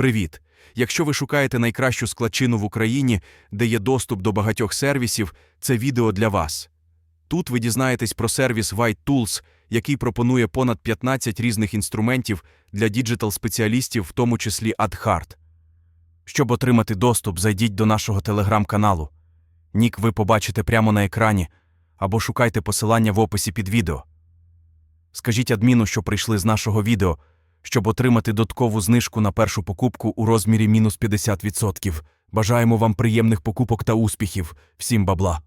Привіт! Якщо ви шукаєте найкращу складчину в Україні, де є доступ до багатьох сервісів, це відео для вас. Тут ви дізнаєтесь про сервіс White Tools, який пропонує понад 15 різних інструментів для діджитал-спеціалістів, в тому числі AdHard. Щоб отримати доступ, зайдіть до нашого телеграм-каналу. Нік ви побачите прямо на екрані або шукайте посилання в описі під відео. Скажіть адміну, що прийшли з нашого відео, щоб отримати додаткову знижку на першу покупку у розмірі мінус 50%. Бажаємо вам приємних покупок та успіхів. Всім бабла!